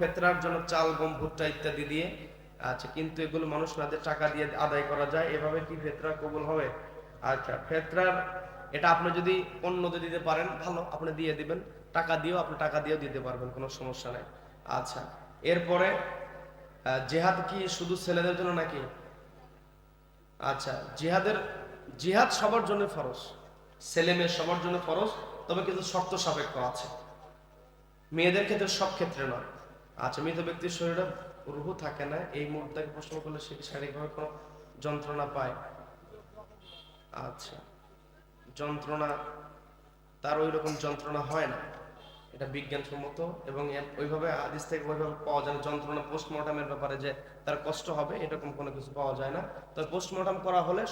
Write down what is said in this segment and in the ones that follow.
ফেতরার জন্য চাল, গম, ভুট্টা ইত্যাদি দিয়ে। আচ্ছা কিন্তু এগুলো মানুষ দিয়ে টাকা দিয়ে আদায় করা যায়, এভাবে কি ফেতরা কবুল হবে? আচ্ছা ফেতরার, এটা আপনি যদি অন্যতে দিতে পারেন, ভালো, আপনি দিয়ে দিবেন। টাকা দিয়েও আপনি টাকা দিয়েও দিতে পারবেন, কোনো সমস্যা নাই। আচ্ছা এরপরে জেহাদ কি শুধু ছেলেদের জন্য নাকি? আচ্ছা জিহাদের, জিহাদ সবার জন্য ফরজ, ছেলে মেয়ে সবার জন্য ফরজ, তবে কিন্তু শর্ত সাপেক্ষ আছে। মেয়েদের ক্ষেত্রে সব ক্ষেত্রে নয়। আচ্ছা মৃত ব্যক্তির শরীরে রুহু থাকে না, এই মুহূর্তকে প্রশ্ন করলে সে শারীরিকভাবে কোনো যন্ত্রণা পায়? আচ্ছা যন্ত্রণা, তার ওই রকম যন্ত্রণা হয় না। এটা বিজ্ঞানসম্মত এবং ওইভাবে আদিস থেকে ওইভাবে পাওয়া যায় না। যন্ত্রণা পোস্টমর্টমের ব্যাপারে যে তার কষ্ট হবে, এরকম কোনো কিছু পাওয়া যায় না। তবে পোস্টমর্টম করা হলে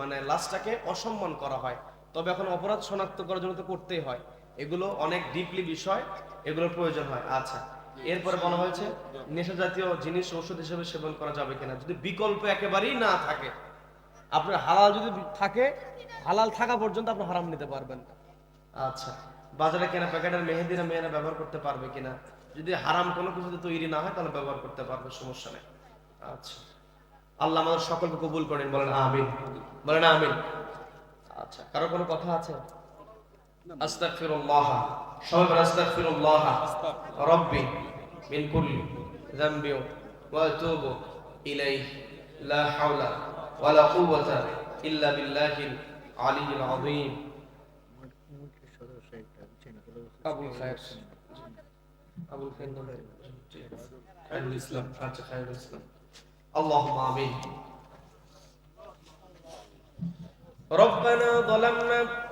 মানে লাশটাকে অসম্মান করা হয়। তবে এখন অপরাধ শনাক্ত করার জন্য তো করতেই হয়। এগুলো অনেক ডিপলি বিষয়, এগুলোর প্রয়োজন হয়। আচ্ছা এরপরে বলা হয়েছে নেশা জাতীয় জিনিস ওষুধ হিসেবে সেবন করা যাবে কিনা? যদি বিকল্প একেবারেই না থাকে, আপনার হালাল যদি থাকে, হালাল থাকা পর্যন্ত আপনি হারাম নিতে পারবেন না। আচ্ছা বাজারে কেনা প্যাকেটের মেহেদিরা মেয়েরা ব্যবহার করতে পারবে কিনা? যদি হারাম কোনো কিছুতে তৈরি না হয়, তাহলে ব্যবহার করতে পারবে, সমস্যা নেই। আচ্ছা আল্লাহ আমাদের সকলকে কবুল করেন, বলেন আমিন। বলেন আমিন। আচ্ছা কারও কোনো কথা আছে? أستغفر الله. شعب أستغفر الله. ربي من كل ذنب وأتوب إليه. لا حول ولا قوة إلا بالله العلي العظيم. أبو الخير. أبو الخير. خير الإسلام. فاتح خير الإسلام. اللهم آمين. ربنا ظلمنا